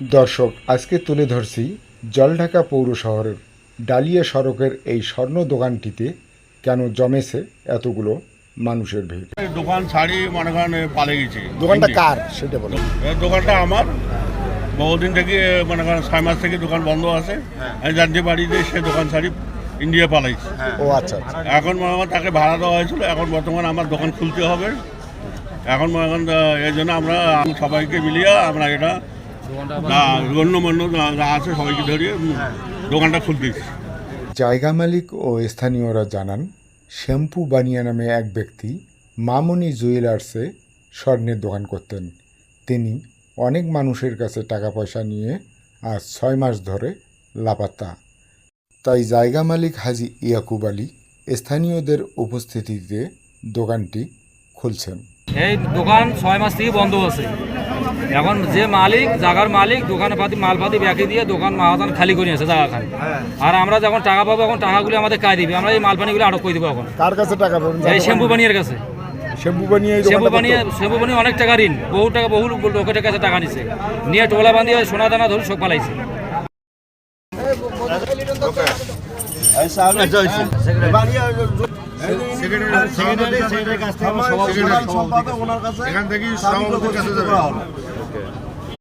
দর্শক আজকে তুলে ধরছি জলঢাকা পৌর শহরের ডালিয়া সড়কের এই স্বর্ণ দোকানটিতে কেন জমেছে এতগুলো মানুষের ভিড়? দোকান ছাড়ি মনে করেন পালে গেছি। দোকানটা কার? সেটা বলো। দোকানটা আমার। বহুদিন থেকে মনে করেন ছয় মাস থেকে দোকান বন্ধ আছে। আমি জানতে পারি যে সে দোকান ছাড়ি ইন্ডিয়া পালাইছে। ও আচ্ছা আচ্ছা। এখন মনে করেন তাকে ভাড়া দেওয়া হয়েছিল। এখন বর্তমানে আমার দোকান খুলতে হবে। এখন মনে করেন এই জন্য আমরা সবাইকে মিলিয়ে আমরা এটা গণ্যমান্য যা- যা আছে সবাইকে ধরিয়ে দোকানটা খুলতেছি জায়গা মালিক ও স্থানীয়রা জানান শ্যাম্পু বানিয়া নামে এক ব্যক্তি মামনি জুয়েলার্সে স্বর্ণের দোকান করতেন। তিনি অনেক মানুষের কাছে টাকা পয়সা নিয়ে আজ ছয় মাস ধরে লাপাত্তা। তাই জায়গা মালিক হাজি ইয়াকুব আলী স্থানীয়দের উপস্থিতিতে দোকানটি খুলছেন। এই দোকান ছয় মাস থেকে বন্ধ আছে। এখন যে মালিক জায়গার মালিক দোকানে পাতি মালপাতি ব্যাকে দিয়ে দোকান মাহাদান খালি করে আছে জায়গা খান আর আমরা যখন টাকা পাবো এখন টাকাগুলি আমাদের কাজ দিবে। আমরা এই মালপানিগুলো আটক করে দেবো এখন। কার কাছে টাকা পাবেন এই শ্যাম্পু বানিয়ার কাছে। শ্যাম্পু বানিয়ে শ্যাম্পু বানিয়ে শ্যাম্পু বানিয়ে অনেক টাকা ঋণ। বহু টাকা বহু লোকের কাছে টাকা নিছে। নিয়ে টোলা বাঁধিয়ে সোনা দানা ধরে সব পালাইছে। এখান থেকেই কাছে যাবে।